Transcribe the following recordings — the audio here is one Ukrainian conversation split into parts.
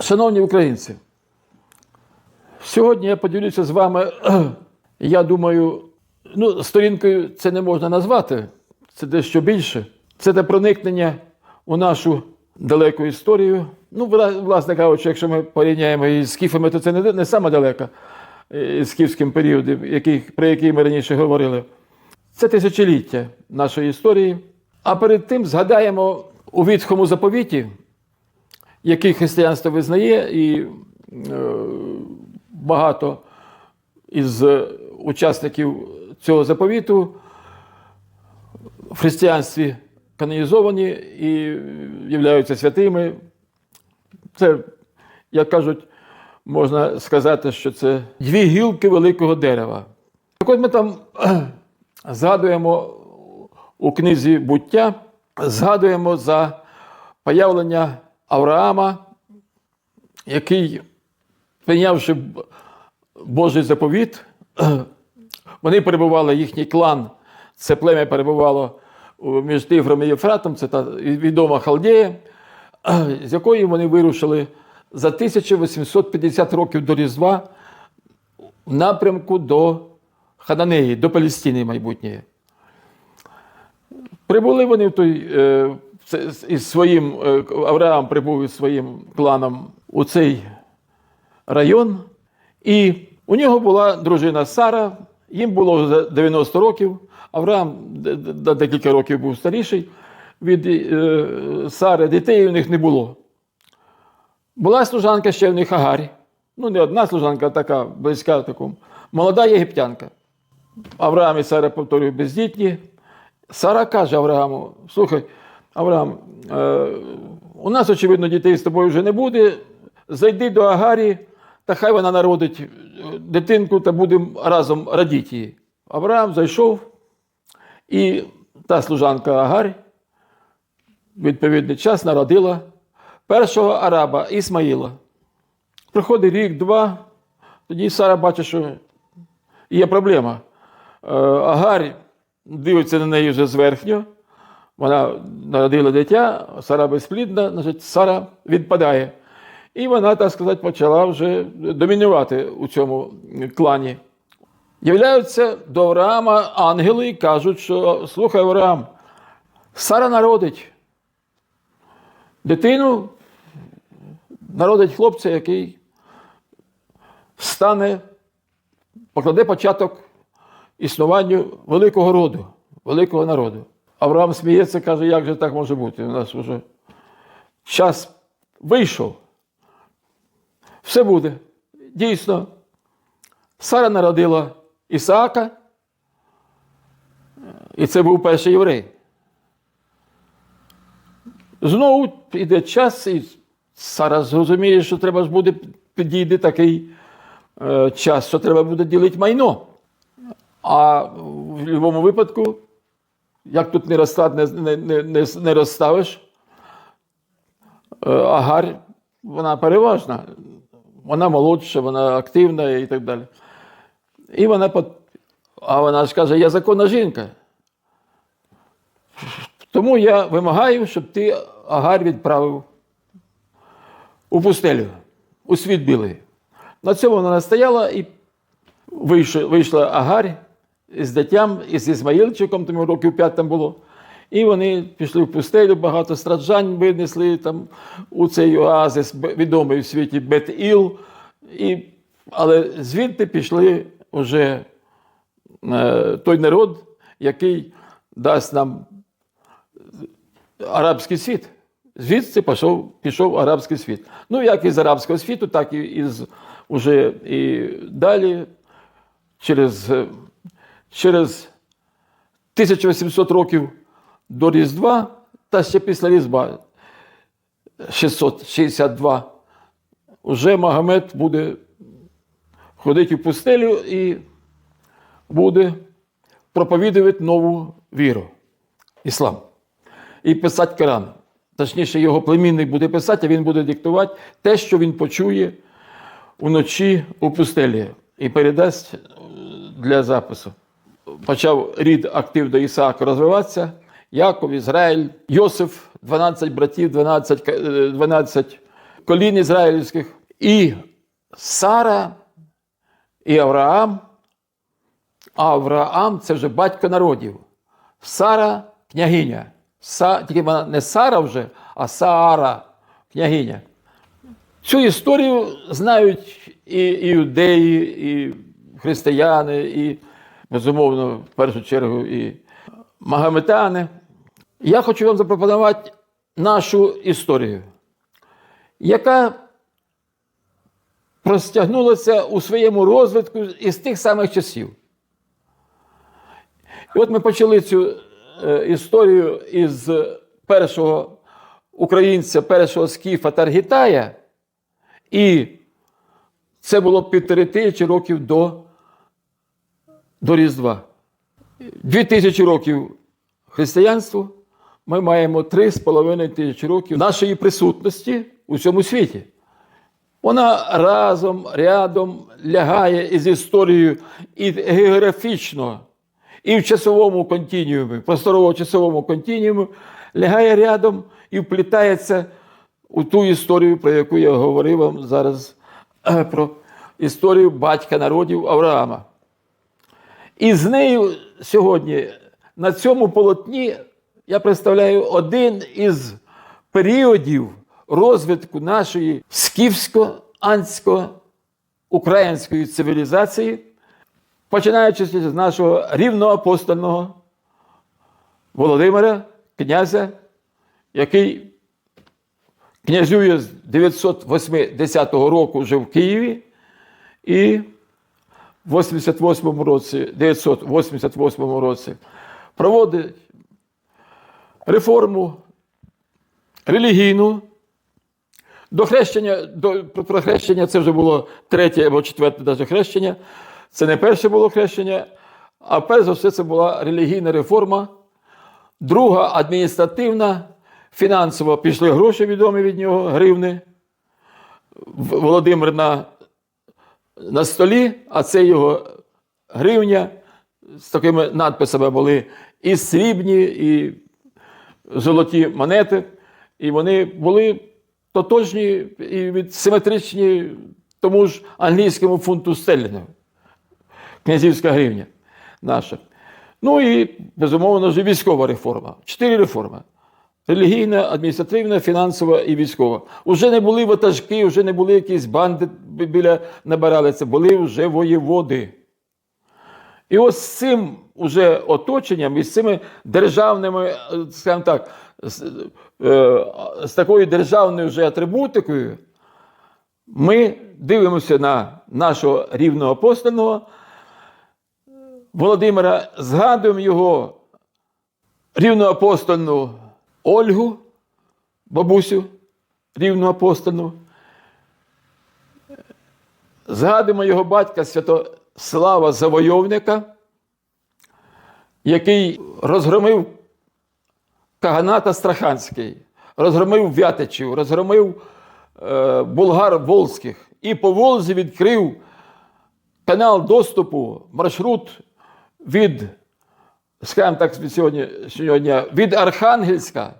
Шановні українці, сьогодні я поділюся з вами, я думаю, ну, сторінкою це не можна назвати, це дещо більше. Це те проникнення у нашу далеку історію. Ну, вла- власне кажучи, якщо ми порівняємо її з скіфами, то це не, не саме далека е, з скіфським періодом, про який ми раніше говорили. Це тисячоліття нашої історії. А перед тим згадаємо у Вітхому заповіті, який християнство визнає, і е, багато із учасників цього заповіту в християнстві канонізовані і являються святими. Це, як кажуть, можна сказати, що це дві гілки великого дерева. Так от ми там згадуємо у книзі буття, згадуємо за появлення Авраама, який, прийнявши Божий заповіт, вони перебували, їхній клан, це плем'я перебувало між Тигром і Єфратом, це та відома Халдея, з якої вони вирушили за 1850 років до Різдва в напрямку до Хананеї, до Палестини майбутньої. Прибули вони в той, е, із своїм, е, Авраам прибув із своїм кланом у цей район, і у нього була дружина Сара, їм було вже 90 років. Авраам декілька років був старіший. Від е, Сари дітей у них не було. Була служанка ще в них Агарі. Ну, не одна служанка, а така близька такому. Молода єгиптянка. Авраам і Сара, повторюю, бездітні. Сара каже Аврааму: слухай, Авраам, е, у нас, очевидно, дітей з тобою вже не буде. Зайди до Агарі, та хай вона народить е, дитинку та будемо разом радіти її. Авраам зайшов, і та служанка Агарь відповідний час народила першого араба Ісмаїла. Проходить рік, два, тоді Сара бачить, що є проблема. Е, Агарь дивиться на неї вже зверхньо. Вона народила дитя, Сара безплідна, значить, Сара відпадає. І вона, так сказати, почала вже домінувати у цьому клані. Являються до Авраама ангели і кажуть, що слухай, Авраам, Сара народить дитину, народить хлопця, який стане, покладе початок існуванню великого роду, великого народу. Авраам сміється, каже, як же так може бути? У нас вже час вийшов. Все буде. Дійсно, Сара народила Ісаака, і це був перший єврей. Знову йде час, і Сара зрозуміє, що треба ж буде підійде такий е, час, що треба буде ділити майно. А в будь-якому випадку, як тут не, розстав, не, не, не, не, розставиш, е, Агарь, вона переважна. Вона молодша, вона активна і так далі. І вона, а вона ж каже, я законна жінка. Тому я вимагаю, щоб ти Агарь відправив у пустелю, у світ білий. На цьому вона настояла і вийшла, вийшла Агарь з дитям, із Ісмаїльчиком, тому років п'ять там було. І вони пішли в пустелю, багато страждань винесли там у цей оазис, відомий в світі Бет-Іл. І, але звідти пішли вже е, той народ, який дасть нам арабський світ. Звідси пішов, пішов арабський світ. Ну, як із арабського світу, так і із уже і далі, через, е, через 1800 років до Різдва, та ще після Різдва 662, вже Магомед буде ходити в пустелю і буде проповідувати нову віру іслам і писати Коран. Точніше, його племінник буде писати, а він буде диктувати те, що він почує уночі у пустелі, і передасть е, для запису. Почав рід активно Ісаака розвиватися. Яков, Ізраїль, Йосиф, 12 братів, 12, е, 12 колін ізраїльських. І Сара, і Авраам. Авраам це вже батько народів. Сара княгиня. Са, тільки вона не Сара вже, а Саара княгиня. Цю історію знають і, і юдеї, і християни, і, безумовно, в першу чергу, і магометани. Я хочу вам запропонувати нашу історію, яка простягнулася у своєму розвитку із тих самих часів. І от ми почали цю е, історію із першого українця, першого скіфа Таргітая, і це було півтори тисячі років до, до Різдва. Дві тисячі років християнству, ми маємо три з половиною тисячі років нашої присутності у цьому світі. Вона разом, рядом лягає із історією і географічно, і в часовому континіумі, просторово-часовому континіумі лягає рядом і вплітається у ту історію, про яку я говорив вам зараз, е, про історію батька народів Авраама. І з нею сьогодні на цьому полотні я представляю один із періодів розвитку нашої скіфсько-ансько-української цивілізації, починаючи з нашого рівноапостольного Володимира, князя, який князює з 980 року вже в Києві, і в 88 році, 988 році проводить реформу релігійну. До хрещення, до, про хрещення це вже було третє або четверте даже хрещення. Це не перше було хрещення, а перш за все це була релігійна реформа. Друга адміністративна, фінансово пішли гроші відомі від нього, гривни. Володимир на, на столі, а це його гривня з такими надписами були і срібні, і золоті монети. І вони були тотожні і симетричні тому ж англійському фунту стерлінгу. Князівська гривня наша. Ну і, безумовно, вже військова реформа. Чотири реформи. Релігійна, адміністративна, фінансова і військова. Уже не були ватажки, вже не були якісь банди бі- біля набиралися, були вже воєводи. І ось з цим уже оточенням і з цими державними, е, скажімо так, з, е, з такою державною вже атрибутикою, ми дивимося на нашого рівного апостольного Володимира, згадуємо його рівноапостольну Ольгу, бабусю рівноапостольну. Згадуємо його батька Святослава Завойовника, який розгромив Каганат Астраханський, розгромив Вятичів, розгромив е, булгар Волзьких і по Волзі відкрив канал доступу, маршрут від, скажімо так, від сьогоднішнього дня, від Архангельська,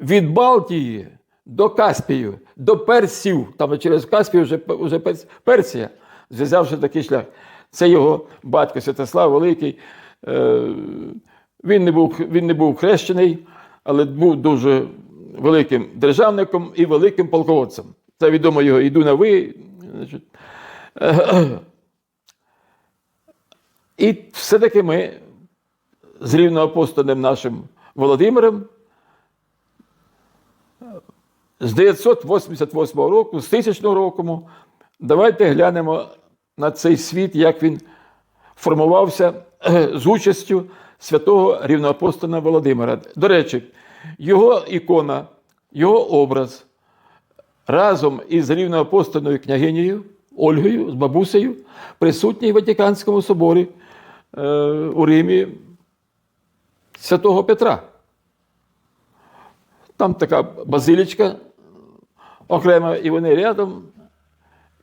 від Балтії до Каспію, до Персів, там через Каспію вже, вже Перс- Персія, зв'язавши такий шлях. Це його батько Святослав Великий. Е, Він не був, він не був хрещений, але був дуже великим державником і великим полководцем. Це відомо його йду на ви. Значить. І все-таки ми з рівноапостольним нашим Володимиром. З 988 року, з 1000 року, давайте глянемо на цей світ, як він формувався з участю святого рівноапостола Володимира. До речі, його ікона, його образ разом із рівноапостольною княгинею Ольгою з бабусею присутній в Ватиканському соборі е, у Римі святого Петра. Там така базилічка окрема, і вони рядом.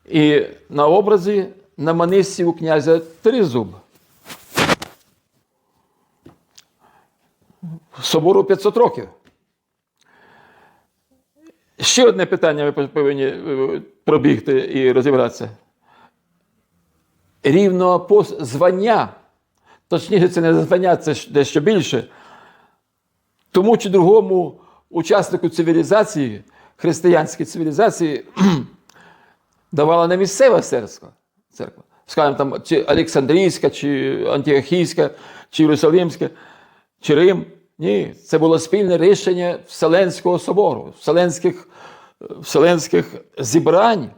І на образі на манисі у князя Тризуб. Собору 500 років. Ще одне питання ми повинні е, пробігти і розібратися. Рівноапост... звання, точніше, це не звання, це дещо більше. Тому чи другому учаснику цивілізації, християнської цивілізації, давала не місцева церква, церква. Скажімо, там, чи Олександрійська, чи Антіохійська, чи Єрусалимська, чи Рим. Ні, це було спільне рішення Вселенського собору, вселенських, вселенських зібрань.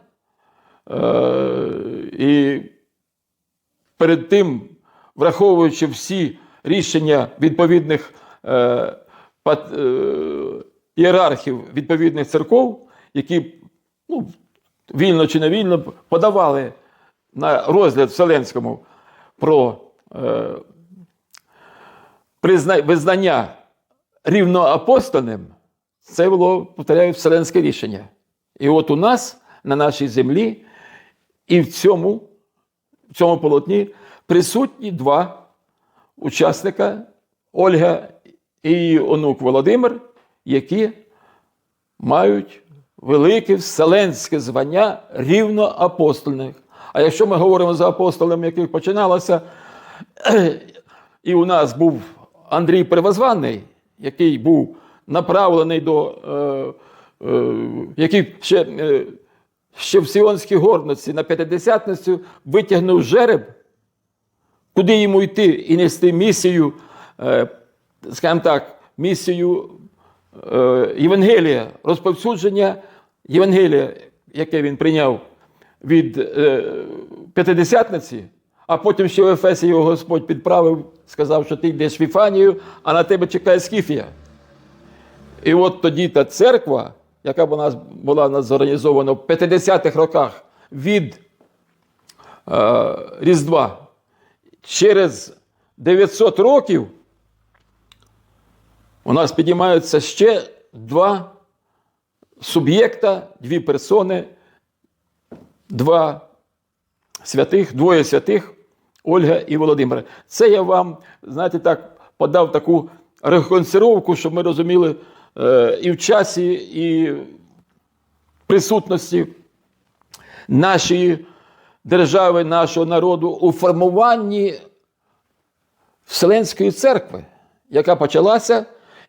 Е, і перед тим, враховуючи всі рішення відповідних е, пат, е, ієрархів відповідних церков, які ну, вільно чи невільно подавали на розгляд Вселенському про е, призна, визнання рівноапостольним, це було, повторяю, вселенське рішення. І от у нас на нашій землі і в цьому, в цьому полотні присутні два учасника Ольга і її онук Володимир, які мають велике вселенське звання рівноапостольних. А якщо ми говоримо за апостолами, яких починалося, і у нас був Андрій Первозваний, який був направлений до, е, е, який ще, е, ще в Сіонській горниці на п'ятидесятницю витягнув жереб, куди йому йти і нести місію, е, скажімо так, місію е, Євангелія, розповсюдження Євангелія, яке він прийняв від е, п'ятидесятниці, а потім ще в Ефесі його Господь підправив, сказав, що ти йдеш в Іфанію, а на тебе чекає Скіфія. І от тоді та церква, яка нас була у нас зорганізована в 50-х роках від е, Різдва, через 900 років у нас підіймаються ще два суб'єкта, дві персони, два святих, двоє святих, Ольга і Володимир. Це я вам, знаєте, так подав таку реконсервовку, щоб ми розуміли е, і в часі, і в присутності нашої держави, нашого народу у формуванні Вселенської церкви, яка почалася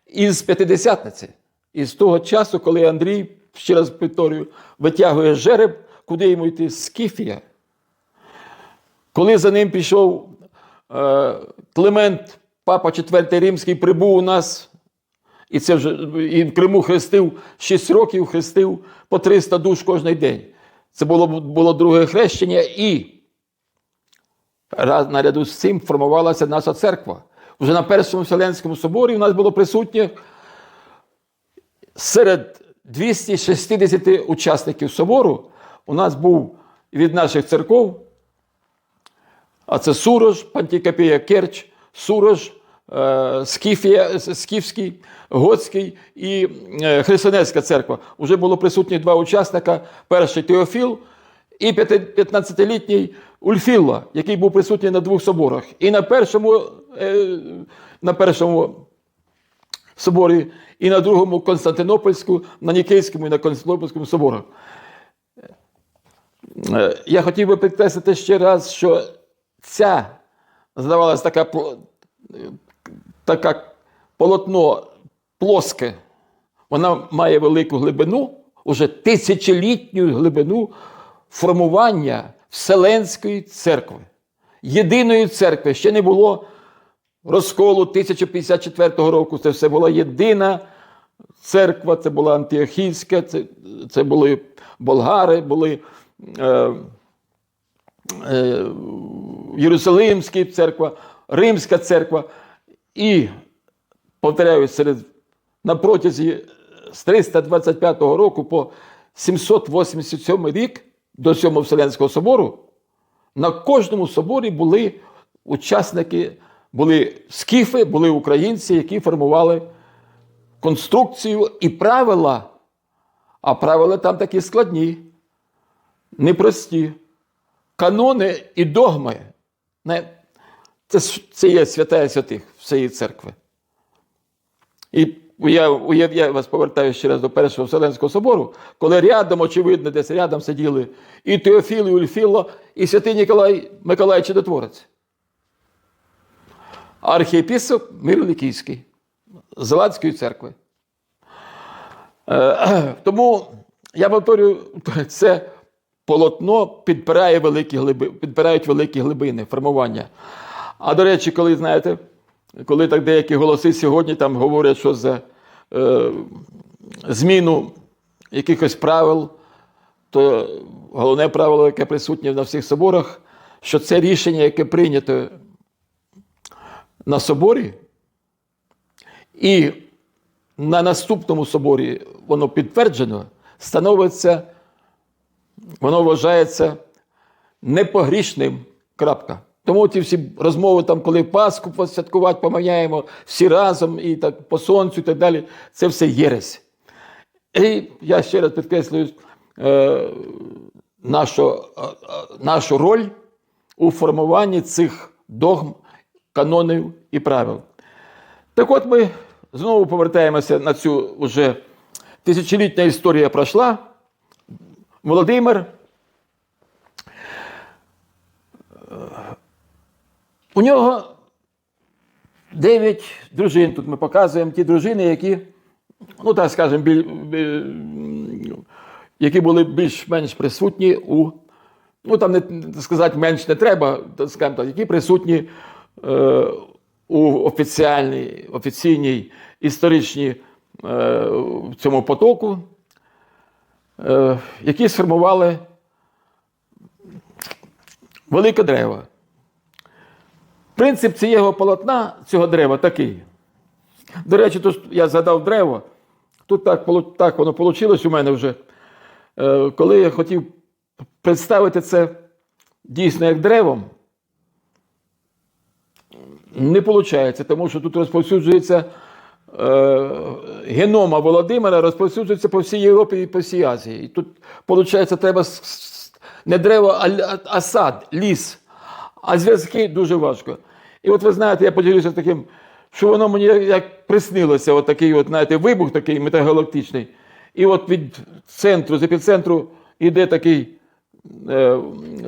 із п'ятидесятниці, із того часу, коли Андрій, ще раз повторюю, витягує жереб, куди йому йти Скіфія. Коли за ним пішов е, Климент, папа IV Римський, прибув у нас, і це вже і в Криму хрестив 6 років, хрестив по 300 душ кожен день. Це було, було друге хрещення, і раз, наряду з цим формувалася наша церква. Вже на Першому Вселенському соборі у нас було присутнє серед 260 учасників собору. У нас був від наших церков, а це Сурож, Пантікапія Керч, Сурож, е, Скіфія, Скіфський, Готський і е, Християнська церква. Уже було присутні два учасника: перший Теофіл і 15-літній Ульфілла, який був присутній на двох соборах. І на першому, е, на першому соборі, і на другому Константинопольську, на Нікейському і на Константинопольському соборах. Е, Я хотів би підкреслити ще раз, що ця, здавалось, така, така полотно плоске, вона має велику глибину, уже тисячолітню глибину формування Вселенської церкви. Єдиної церкви ще не було розколу 1054 року. Це все була єдина церква, це була Антіохійська, це, це були болгари, були е, е, Єрусалимська церква, Римська церква. І, повторяю, серед, на протязі з 325 року по 787 рік до Сьомого Вселенського собору на кожному соборі були учасники, були скіфи, були українці, які формували конструкцію і правила. А правила там такі складні, непрості. Канони і догми. Це, це є святая святих всієї церкви. І Я, уяв- вас повертаю ще раз до Першого Вселенського собору, коли рядом, очевидно, десь рядом сиділи і Теофіл, і Ульфіло, і святий Ніколай Миколай Чудотворець. Архієпісоп Мирликійський з Зеладської церкви. Е, Тому я повторюю, це полотно підпирає великі глиби, підпирають великі глибини формування. А до речі, коли знаєте, коли так деякі голоси сьогодні там говорять, що за е, зміну якихось правил, то головне правило, яке присутнє на всіх соборах, що це рішення, яке прийнято на соборі, і на наступному соборі воно підтверджено, становиться, воно вважається непогрішним. Крапка. Тому ті всі розмови, там, коли Пасху посвяткувати, поміняємо всі разом і так по сонцю і так далі, це все єресь. І я ще раз підкреслюю е, нашу, е, е, нашу роль у формуванні цих догм, канонів і правил. Так от ми знову повертаємося на цю уже тисячолітня історія пройшла. Володимир. У нього дев'ять дружин. Тут ми показуємо ті дружини, які, ну так скажемо, біль, бі- які були більш-менш присутні у. Ну, там не сказати менш не треба, так скажемо так, які присутні е, у офіціальній, офіційній історичній е, цьому потоку, е, які сформували велике дерево. Принцип цієї полотна, цього дерева такий. До речі, тут я згадав дерево. Тут так, так воно вийшло у мене вже. Е, Коли я хотів представити це дійсно як древом, не виходить, тому що тут розповсюджується е, генома Володимира, розповсюджується по всій Європі і по всій Азії. І тут, виходить, треба не дерево, а сад, ліс. А зв'язки дуже важко. І от ви знаєте, я поділюся таким, що воно мені як приснилося, от такий от, знаєте, вибух такий метагалактичний. І от від центру, з епіцентру йде такий, е,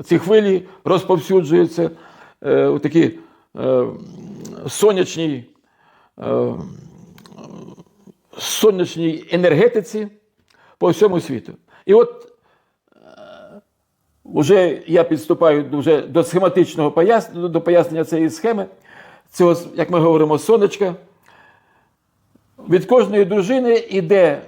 ці хвилі розповсюджуються, е, такі е, сонячній, е, сонячній енергетиці по всьому світу. І от Уже я підступаю вже до схематичного пояснення, до пояснення цієї схеми, цього, як ми говоримо, сонечка. Від кожної дружини йде